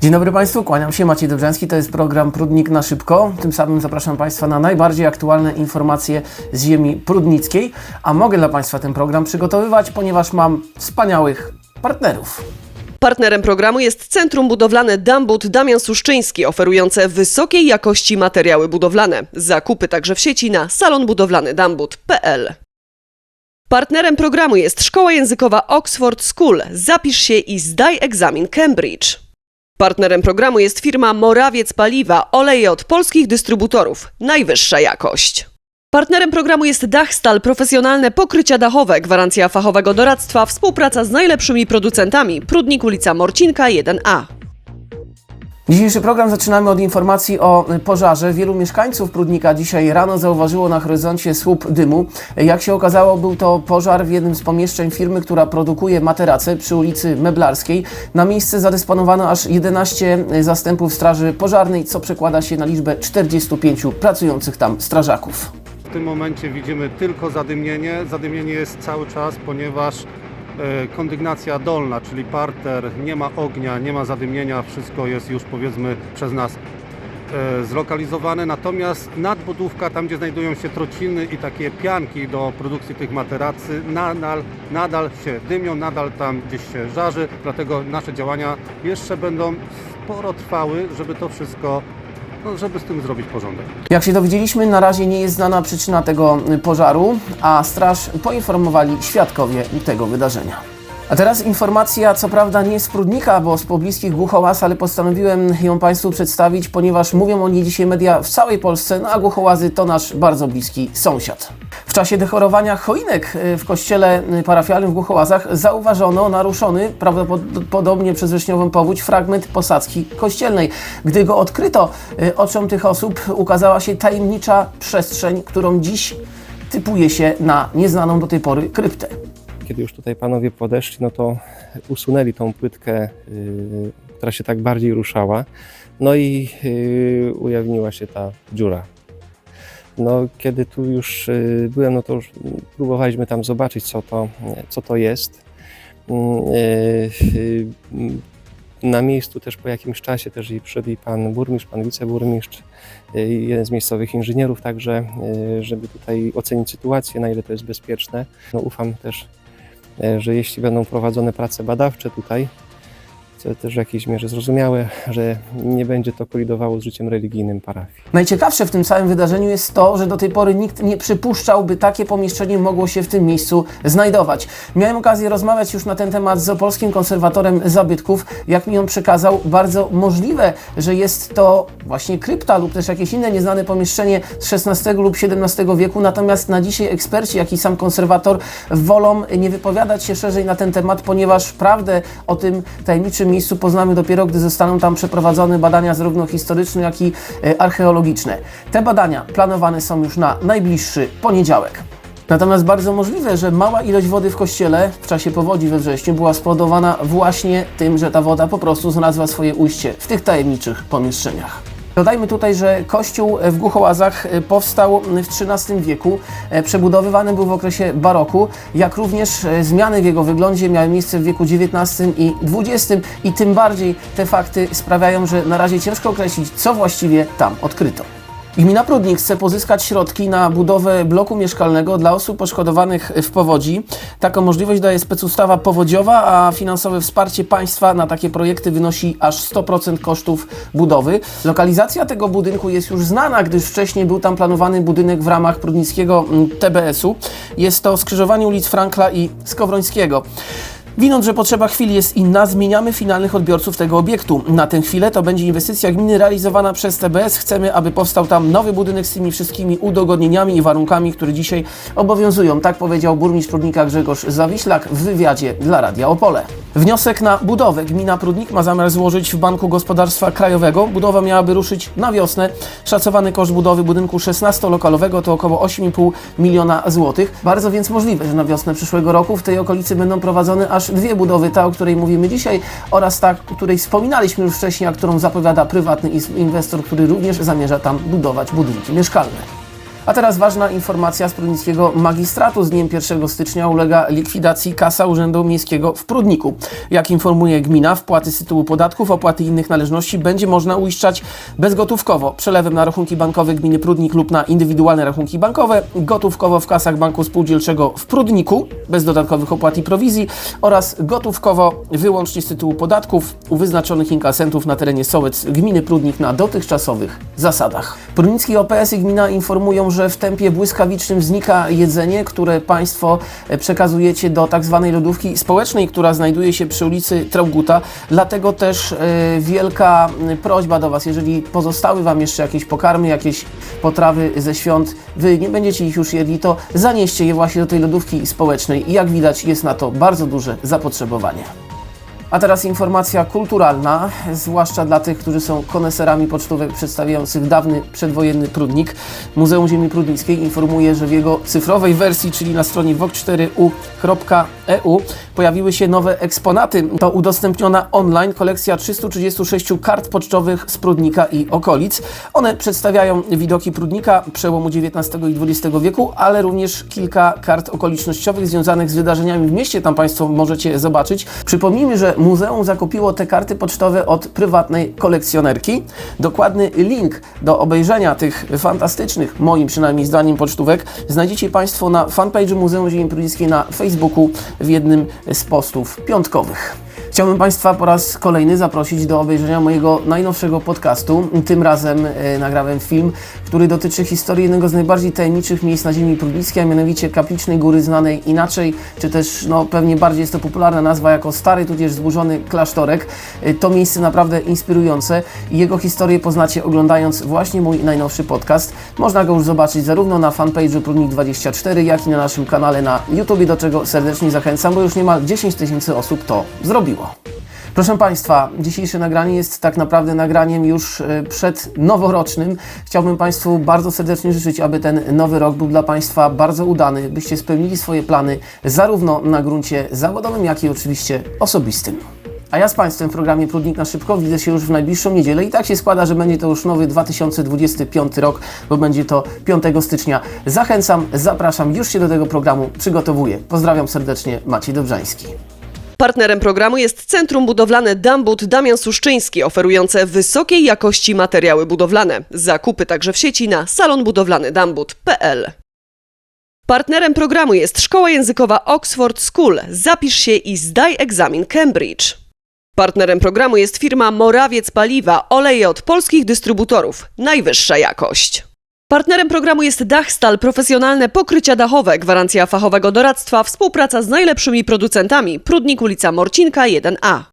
Dzień dobry Państwu, kłaniam się, Maciej Dobrzęski, to jest program Prudnik na szybko. Tym samym zapraszam Państwa na najbardziej aktualne informacje z ziemi prudnickiej, a mogę dla Państwa ten program przygotowywać, ponieważ mam wspaniałych partnerów. Partnerem programu jest Centrum Budowlane Dambut Damian Suszczyński, oferujące wysokiej jakości materiały budowlane. Zakupy także w sieci na salonbudowlanydambut.pl. Partnerem programu jest Szkoła Językowa Oxford School. Zapisz się i zdaj egzamin Cambridge. Partnerem programu jest firma Morawiec Paliwa, oleje od polskich dystrybutorów. Najwyższa jakość. Partnerem programu jest Dachstal, profesjonalne pokrycia dachowe, gwarancja fachowego doradztwa, współpraca z najlepszymi producentami. Prudnik ulica Morcinka 1A. Dzisiejszy program zaczynamy od informacji o pożarze. Wielu mieszkańców Prudnika dzisiaj rano zauważyło na horyzoncie słup dymu. Jak się okazało, był to pożar w jednym z pomieszczeń firmy, która produkuje materace przy ulicy Meblarskiej. Na miejsce zadysponowano aż 11 zastępów straży pożarnej, co przekłada się na liczbę 45 pracujących tam strażaków. W tym momencie widzimy tylko zadymienie. Zadymienie jest cały czas, ponieważ kondygnacja dolna, czyli parter, nie ma ognia, nie ma zadymienia, wszystko jest już powiedzmy przez nas e, zlokalizowane. Natomiast nadbudówka, tam gdzie znajdują się trociny i takie pianki do produkcji tych materacy, nadal, nadal się dymią, nadal tam gdzieś się żarzy, dlatego nasze działania jeszcze będą sporo trwały, żeby to wszystko, no, żeby z tym zrobić porządek. Jak się dowiedzieliśmy, na razie nie jest znana przyczyna tego pożaru, a straż poinformowali świadkowie tego wydarzenia. A teraz informacja, co prawda nie z Prudnika, bo z pobliskich Głuchołaz, ale postanowiłem ją Państwu przedstawić, ponieważ mówią o niej dzisiaj media w całej Polsce, no a Głuchołazy to nasz bardzo bliski sąsiad. W czasie dekorowania choinek y, w kościele y, parafialnym w Głuchołazach zauważono naruszony, prawdopodobnie przez wrześniową powódź, fragment posadzki kościelnej. Gdy go odkryto, y, oczom tych osób ukazała się tajemnicza przestrzeń, którą dziś typuje się na nieznaną do tej pory kryptę. Kiedy już tutaj panowie podeszli, no to usunęli tą płytkę, y, która się tak bardziej ruszała, no i y, ujawniła się ta dziura. No, kiedy tu już y, byłem, no to już próbowaliśmy tam zobaczyć, co to, co to jest. Mm, Na miejscu też po jakimś czasie też i przyszedł i pan burmistrz, pan wiceburmistrz, jeden z miejscowych inżynierów, także żeby tutaj ocenić sytuację, na ile to jest bezpieczne. No, ufam też że jeśli będą prowadzone prace badawcze tutaj, co też w jakiejś mierze zrozumiałe, że nie będzie to kolidowało z życiem religijnym parafii. Najciekawsze w tym całym wydarzeniu jest to, że do tej pory nikt nie przypuszczał, by takie pomieszczenie mogło się w tym miejscu znajdować. Miałem okazję rozmawiać już na ten temat z opolskim konserwatorem zabytków. Jak mi on przekazał, bardzo możliwe, że jest to właśnie krypta lub też jakieś inne nieznane pomieszczenie z XVI lub XVII wieku. Natomiast na dzisiaj eksperci, jak i sam konserwator wolą nie wypowiadać się szerzej na ten temat, ponieważ prawdę o tym tajemniczym miejscu poznamy dopiero, gdy zostaną tam przeprowadzone badania zarówno historyczne, jak i e, archeologiczne. Te badania planowane są już na najbliższy poniedziałek. Natomiast bardzo możliwe, że mała ilość wody w kościele w czasie powodzi we wrześniu była spowodowana właśnie tym, że ta woda po prostu znalazła swoje ujście w tych tajemniczych pomieszczeniach. Dodajmy tutaj, że kościół w Głuchołazach e, powstał w XIII wieku, e, przebudowywany był w okresie baroku, jak również e, zmiany w jego wyglądzie miały miejsce w wieku XIX i XX i tym bardziej te fakty sprawiają, że na razie ciężko określić, co właściwie tam odkryto. Gmina Prudnik chce pozyskać środki na budowę bloku mieszkalnego dla osób poszkodowanych w powodzi. Taką możliwość daje specustawa powodziowa, a finansowe wsparcie państwa na takie projekty wynosi aż 100% kosztów budowy. Lokalizacja tego budynku jest już znana, gdyż wcześniej był tam planowany budynek w ramach prudnickiego mm, TBS-u. Jest to skrzyżowanie ulic Frankla i Skowrońskiego. Widząc, że potrzeba chwili jest inna, zmieniamy finalnych odbiorców tego obiektu. Na tę chwilę to będzie inwestycja gminy realizowana przez TBS. Chcemy, aby powstał tam nowy budynek z tymi wszystkimi udogodnieniami i warunkami, które dzisiaj obowiązują. Tak powiedział burmistrz Prudnika Grzegorz Zawiślak w wywiadzie dla Radia Opole. Wniosek na budowę gmina Prudnik ma zamiar złożyć w Banku Gospodarstwa Krajowego. Budowa miałaby ruszyć na wiosnę. Szacowany koszt budowy budynku 16-lokalowego to około 8,5 miliona złotych. Bardzo więc możliwe, że na wiosnę przyszłego roku w tej okolicy będą prowadzone aż dwie budowy, ta, o której mówimy dzisiaj oraz ta, o której wspominaliśmy już wcześniej, a którą zapowiada prywatny inwestor, który również zamierza tam budować budynki mieszkalne. A teraz ważna informacja z Prudnickiego Magistratu. Z dniem 1 stycznia ulega likwidacji Kasa Urzędu Miejskiego w Prudniku. Jak informuje gmina, wpłaty z tytułu podatków, opłaty i innych należności będzie można uiszczać bezgotówkowo, przelewem na rachunki bankowe gminy Prudnik lub na indywidualne rachunki bankowe, gotówkowo w kasach Banku Spółdzielczego w Prudniku, bez dodatkowych opłat i prowizji oraz gotówkowo wyłącznie z tytułu podatków u wyznaczonych inkasentów na terenie Sołec gminy Prudnik na dotychczasowych zasadach. Prudnicki OPS i gmina informują, że w tempie błyskawicznym znika jedzenie, które Państwo e, przekazujecie do tak zwanej lodówki społecznej, która znajduje się przy ulicy Trauguta. Dlatego też e, wielka prośba do Was, jeżeli pozostały Wam jeszcze jakieś pokarmy, jakieś potrawy ze świąt, Wy nie będziecie ich już jedli, to zanieście je właśnie do tej lodówki społecznej i jak widać jest na to bardzo duże zapotrzebowanie. A teraz informacja kulturalna, zwłaszcza dla tych, którzy są koneserami pocztówek przedstawiających dawny przedwojenny Prudnik. Muzeum Ziemi Prudnickiej informuje, że w jego cyfrowej wersji, czyli na stronie wok4u.eu pojawiły się nowe eksponaty. To udostępniona online kolekcja 336 kart pocztowych z Prudnika i okolic. One przedstawiają widoki Prudnika przełomu XIX i XX wieku, ale również kilka kart okolicznościowych związanych z wydarzeniami w mieście. Tam Państwo możecie zobaczyć. Przypomnijmy, że muzeum zakupiło te karty pocztowe od prywatnej kolekcjonerki. Dokładny link do obejrzenia tych fantastycznych, moim przynajmniej zdaniem, pocztówek znajdziecie Państwo na fanpage'u Muzeum Ziemi Prudnickiej na Facebooku w jednym z postów piątkowych. Chciałbym Państwa po raz kolejny zaprosić do obejrzenia mojego najnowszego podcastu. Tym razem e, nagrałem film, który dotyczy historii jednego z najbardziej tajemniczych miejsc na ziemi prudnickiej, a mianowicie Kaplicznej Góry znanej inaczej, czy też no, pewnie bardziej jest to popularna nazwa jako Stary, tudzież Zburzony Klasztorek. E, To miejsce naprawdę inspirujące i jego historię poznacie oglądając właśnie mój najnowszy podcast. Można go już zobaczyć zarówno na fanpage'u Prudnik24, jak i na naszym kanale na YouTube, do czego serdecznie zachęcam, bo już niemal 10 tysięcy osób to zrobiło. Proszę Państwa, dzisiejsze nagranie jest tak naprawdę nagraniem już e, przed noworocznym. Chciałbym Państwu bardzo serdecznie życzyć, aby ten nowy rok był dla Państwa bardzo udany, byście spełnili swoje plany zarówno na gruncie zawodowym, jak i oczywiście osobistym. A ja z Państwem w programie Prudnik na szybko widzę się już w najbliższą niedzielę i tak się składa, że będzie to już nowy 2025 rok, bo będzie to 5 stycznia. Zachęcam, zapraszam, już się do tego programu przygotowuję. Pozdrawiam serdecznie, Maciej Dobrzański. Partnerem programu jest Centrum Budowlane Dambut Damian Suszczyński, oferujące wysokiej jakości materiały budowlane. Zakupy także w sieci na salonbudowlanydambut.pl. Partnerem programu jest Szkoła Językowa Oxford School. Zapisz się i zdaj egzamin Cambridge. Partnerem programu jest firma Morawiec Paliwa, oleje od polskich dystrybutorów. Najwyższa jakość. Partnerem programu jest Dachstal, profesjonalne pokrycia dachowe, gwarancja fachowego doradztwa, współpraca z najlepszymi producentami. Prudnik ulica Morcinka 1A.